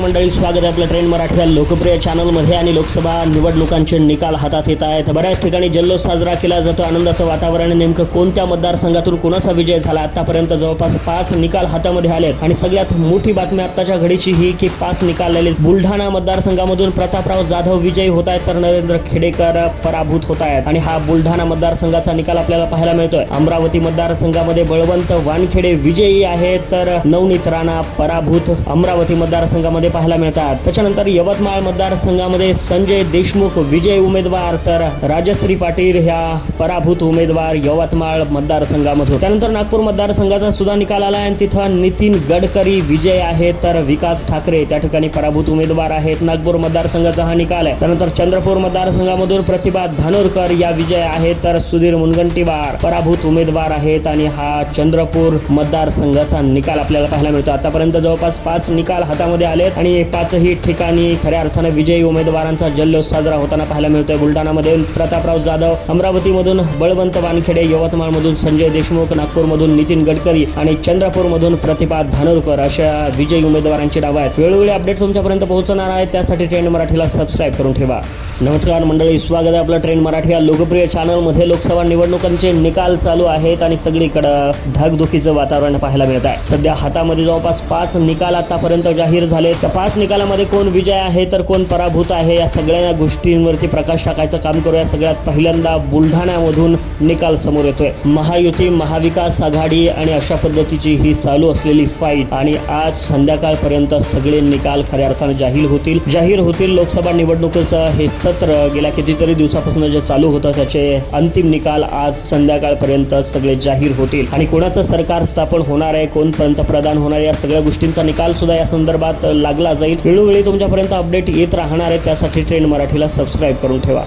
मंडळी स्वागत आहे आपल्या ट्रेंड मराठी या लोकप्रिय चॅनलमध्ये आणि लोकसभा निवडणुकांचे निकाल हातात येत आहेत. बऱ्याच ठिकाणी जल्लोष साजरा केला जातो. आनंदाचं वातावरण नेमकं कोणत्या मतदारसंघातून कोणाचा विजय झाला? आतापर्यंत जवळपास पाच निकाल हातामध्ये आलेत. आणि सगळ्यात मोठी बातमी आत्ताच्या घडीची ही की पाच निकाल आले बुलढाणा मतदारसंघामधून प्रतापराव जाधव विजयी होत आहेत तर नरेंद्र खेडेकर पराभूत होत आहेत. आणि हा बुलढाणा मतदारसंघाचा निकाल आपल्याला पाहायला मिळतोय. अमरावती मतदारसंघामध्ये बळवंत वानखेडे विजयी आहेत तर नवनीत राणा पराभूत. अमरावती मतदारसंघामध्ये पाहायला मिळतात. त्याच्यानंतर यवतमाळ मतदारसंघामध्ये संजय देशमुख विजय उमेदवार तर राजश्री पाटील ह्या पराभूत उमेदवार यवतमाळ मतदारसंघामधून त्यानंतर नागपूर मतदारसंघाचा सुद्धा निकाल आला आणि तिथं नितीन गडकरी विजय आहे तर विकास ठाकरे त्या ठिकाणी पराभूत उमेदवार आहेत. नागपूर मतदारसंघाचा हा निकाल आहे. त्यानंतर चंद्रपूर मतदारसंघामधून प्रतिभा धानोरकर या विजय आहेत तर सुधीर मुनगंटीवार पराभूत उमेदवार आहेत आणि हा चंद्रपूर मतदारसंघाचा निकाल आपल्याला पाहायला मिळतो. आतापर्यंत जवळपास पाच निकाल हातामध्ये आलेत. आणि पाचही ठिकाणी खऱ्या अर्थानं विजयी उमेदवारांचा जल्लोष साजरा होताना पाहायला मिळतोय बुलढाणामध्ये. प्रतापराव जाधव अमरावतीमधून बळवंत वानखेडे यवतमाळमधून संजय देशमुख नागपूरमधून नितीन गडकरी आणि चंद्रपूरमधून प्रतिभा धानोरकर अशा विजयी उमेदवारांची नावं आहेत. वेळोवेळी अपडेट तुमच्यापर्यंत पोहोचणार आहे. त्यासाठी ट्रेंड मराठीला सबस्क्राईब करून ठेवा. नमस्कार मंडळी स्वागत आहे आपलं ट्रेंड मराठी या लोकप्रिय चॅनलमध्ये लोकसभा निवडणुकांचे निकाल चालू आहेत आणि सगळीकडं धगधुकीचं वातावरण पाहायला मिळत आहे. सध्या हातामध्ये जवळपास पाच निकाल आतापर्यंत जाहीर झाले त्या पाच निकालामध्ये कोण विजय आहे तर कोण पराभूत आहे या सगळ्या गोष्टींवरती प्रकाश टाकायचं काम करूया. सगळ्यात पहिल्यांदा बुलढाण्यामधून निकाल समोर येतोय. महायुती महाविकास आघाडी आणि अशा पद्धतीची ही चालू असलेली फाईट आणि आज संध्याकाळपर्यंत सगळे निकाल खऱ्या अर्थानं जाहीर होतील. जाहीर होतील लोकसभा निवडणुकीचं हे सत्र गेल्या कितीतरी दिवसापासून जे चालू होतं त्याचे अंतिम निकाल आज संध्याकाळपर्यंत सगळे जाहीर होतील. आणि कोणाचं सरकार स्थापन होणार आहे कोण पंतप्रधान होणार या सगळ्या गोष्टींचा निकाल सुद्धा या संदर्भात लागला जाईल. वेळोवेळी तुमच्यापर्यंत अपडेट येत राहणार आहे त्यासाठी ट्रेंड मराठीला सबस्क्राईब करून ठेवा.